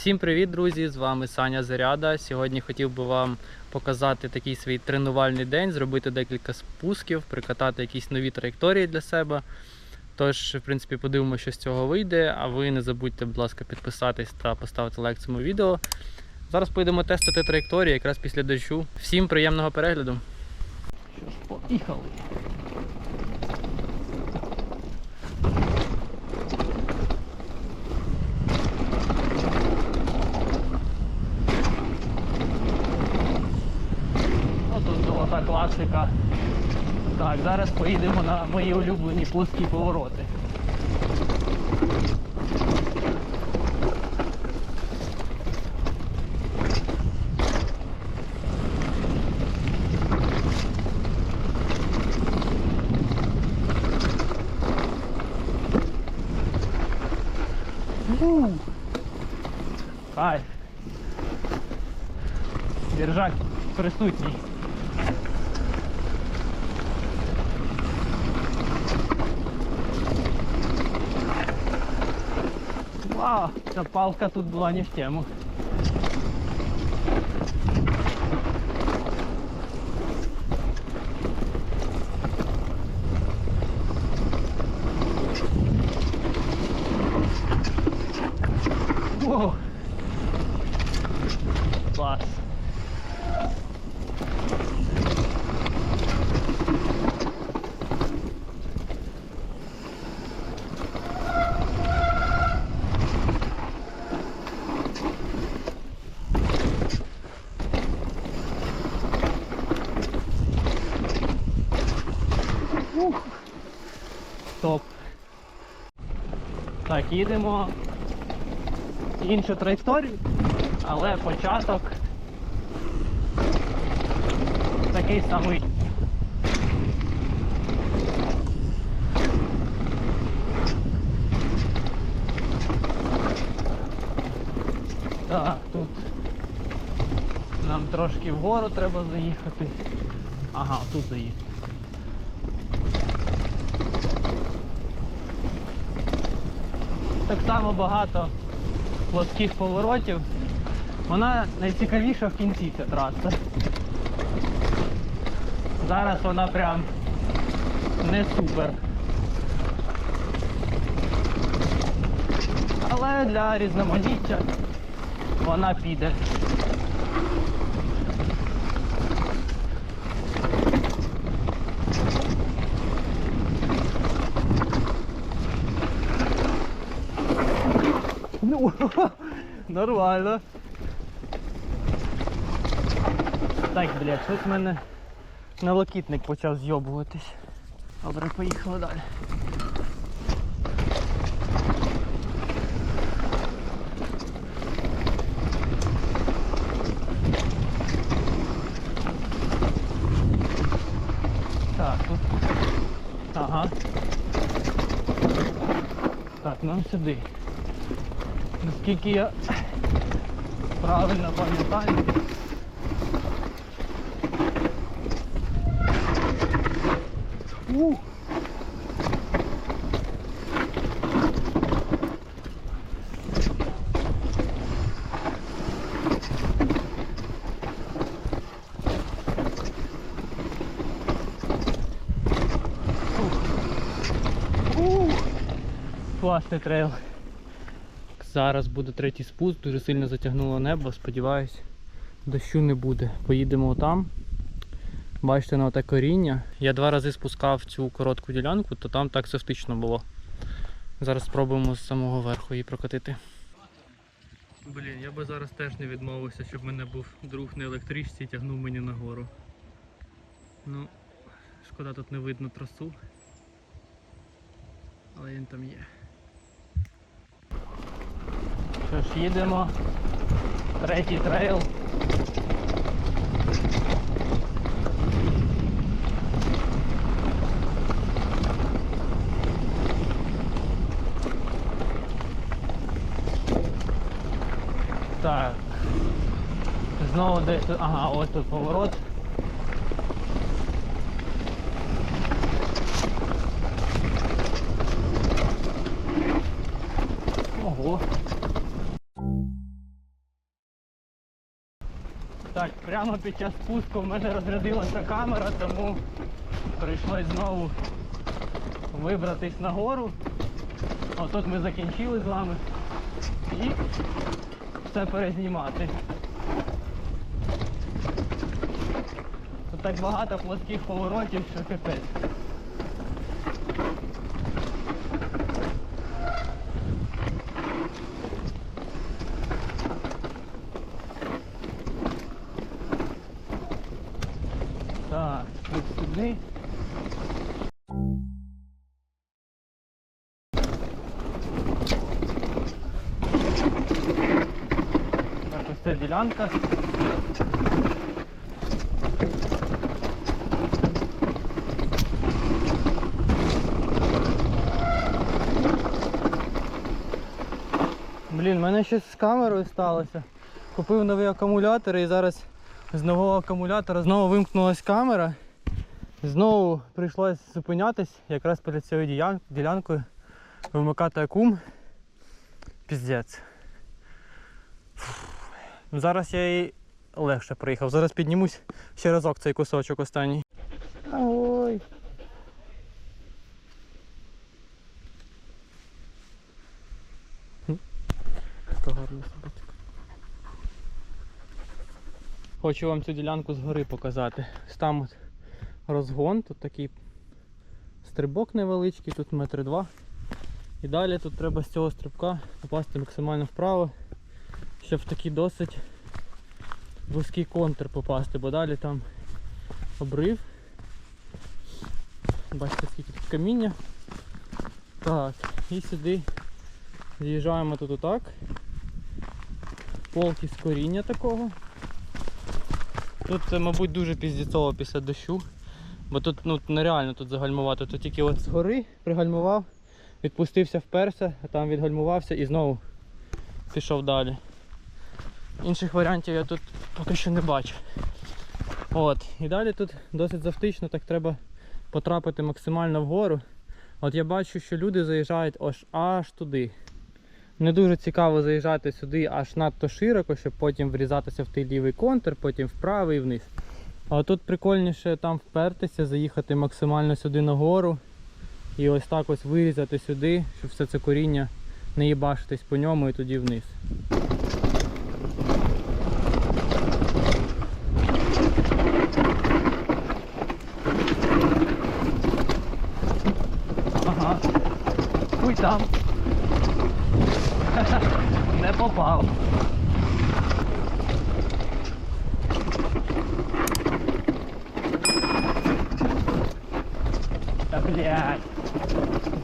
Всім привіт, друзі! З вами Саня Заряда. Сьогодні хотів би вам показати такий свій тренувальний день, зробити декілька спусків, прикатати якісь нові траєкторії для себе. Тож, в принципі, подивимося, що з цього вийде. А ви не забудьте, будь ласка, підписатись та поставити лайк цьому відео. Зараз поїдемо тестити траєкторії якраз після дощу. Всім приємного перегляду. Що ж, поїхали. Ну, тут класика. Так, зараз поїдемо на мої улюблені плоскі повороти. У! Держак присутній. Вау, ця палка тут була не в тему. Так, їдемо іншу траєкторію, але початок такий самий. Так, тут нам трошки вгору треба заїхати. Ага, тут заїхати. Так само багато плоских поворотів. Вона найцікавіша в кінці ця траса. Зараз вона прям не супер. Але для різноманіття вона піде. нормально. Так, блядь, щось в мене налокітник почав зйобуватись. Добре, поїхали далі. Так, тут. Ага. Так, нам сюди. Наскільки я правильно пам'ятаю. Ух. Ух. Класний трейл. Зараз буде третій спуск, дуже сильно затягнуло небо, сподіваюсь, дощу не буде. Поїдемо там. Бачите на оте коріння. Я два рази спускав цю коротку ділянку, то там так севтично було. Зараз спробуємо з самого верху її прокатити. Блін, я би зараз теж не відмовився, щоб мене був друг на електричці і тягнув мені нагору. Ну, шкода тут не видно трасу. Але він там є. Що ж, їдемо. Третій трейл. Так. Знову десь. тут- Ага, ось тут поворот. Ого. Прямо під час спуску в мене розрядилася камера, тому прийшлось знову вибратись нагору. Отут ми закінчили з вами. І все перезнімати. Тут так багато плоских поворотів, що капець. Так, тут сюди. Ця ділянка. Блін, в мене щось з камерою сталося. Купив новий акумулятор і зараз з нового акумулятора знову вимкнулась камера. Знову прийшлось зупинятись якраз перед цією ділянкою, вимикати акум. Піздець. Зараз я і легше приїхав. Зараз піднімусь ще разок цей кусочок останній. Ой. Така гарна собачка. Хочу вам цю ділянку згори показати. Там от розгон, тут такий стрибок невеличкий, тут метри два. І далі тут треба з цього стрибка попасти максимально вправо, щоб в такий досить вузький контур попасти, бо далі там обрив. Бачите, скільки тут каміння. Так, і сюди з'їжджаємо тут отак. Полки з коріння такого. Тут це, мабуть, дуже піздіцово після дощу. Бо тут ну, нереально тут загальмувати. Тут тільки от згори пригальмував, відпустився вперся, а там відгальмувався і знову пішов далі. Інших варіантів я тут поки що не бачу. От. І далі тут досить завтично, так треба потрапити максимально вгору. От я бачу, що люди заїжджають аж аж туди. Не дуже цікаво заїжджати сюди аж надто широко, щоб потім врізатися в той лівий контур, потім вправо і вниз. А тут прикольніше там впертися, заїхати максимально сюди нагору і ось так ось вирізати сюди, щоб все це коріння не їбашитись по ньому і тоді вниз. Ага. Хуй там. Не попав. Та блядь.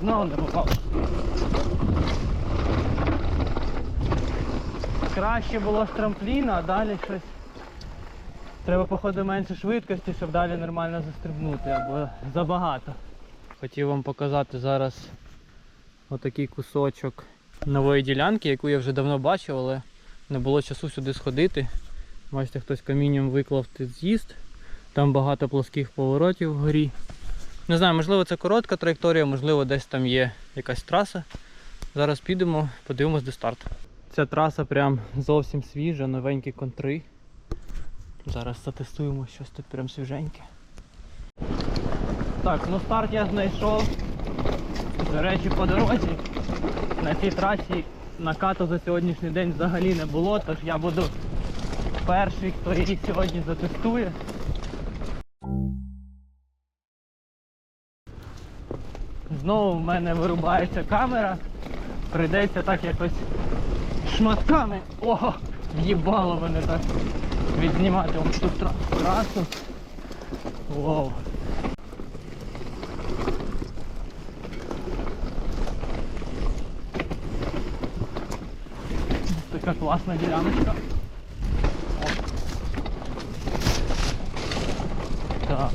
Знову не попав. Краще було з трампліна, а далі щось. Треба, походу, менше швидкості, щоб далі нормально застрибнути, або забагато. Хотів вам показати зараз отакий кусочок нової ділянки, яку я вже давно бачив, але не було часу сюди сходити. Бачите, хтось камінням виклав з'їзд. Там багато плоских поворотів вгорі. Не знаю, можливо це коротка траєкторія, можливо десь там є якась траса. Зараз підемо, подивимось де старт. Ця траса прям зовсім свіжа, новенькі контри. Зараз затестуємо щось тут прям свіженьке. Так, ну старт я знайшов. До речі, по дорозі на цій трасі накату за сьогоднішній день взагалі не було, тож я буду перший, хто її сьогодні затестує. Знову в мене вирубається камера. Прийдеться так якось шматками. Ого! В'їбало мене так відзнімати вам цю тра- трасу. Вау. Така класна діляночка. О. Так.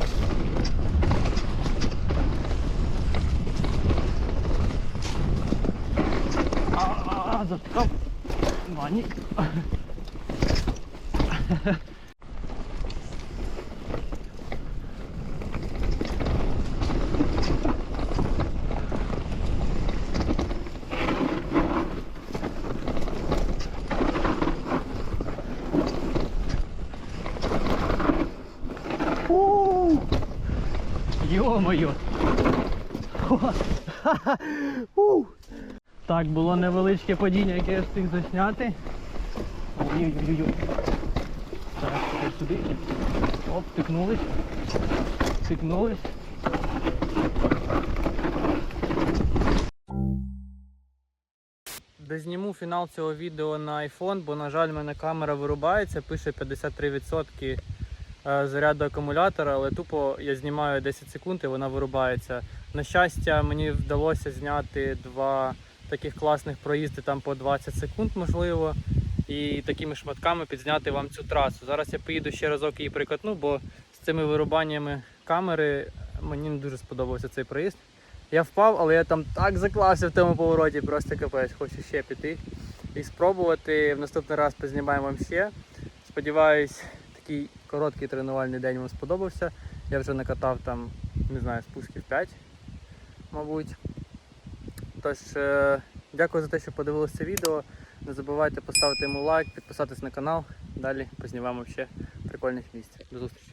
А, а, затикав. Вані. Йо-моє! Так, було невеличке падіння, яке я встиг засняти. Ой-ой-ой. Так, сюди. Оп, тикнулись. Тикнулись. Дозніму фінал цього відео на iPhone, бо, на жаль, в мене камера вирубається, пише 53% е, заряду акумулятора, але тупо я знімаю 10 секунд і вона вирубається. На щастя, мені вдалося зняти два таких класних проїзди там по 20 секунд, можливо, і такими шматками підзняти вам цю трасу. Зараз я поїду ще разок її прикатну, бо з цими вирубаннями камери мені не дуже сподобався цей проїзд. Я впав, але я там так заклався в тому повороті, просто капець. Хочу ще піти і спробувати. В наступний раз познімаємо вам ще. Сподіваюсь, такий короткий тренувальний день вам сподобався. Я вже накатав там, не знаю, спусків 5, мабуть. Тож, е, дякую за те, що подивилися це відео. Не забувайте поставити йому лайк, підписатись на канал. Далі познімаємо ще прикольних місць. До зустрічі!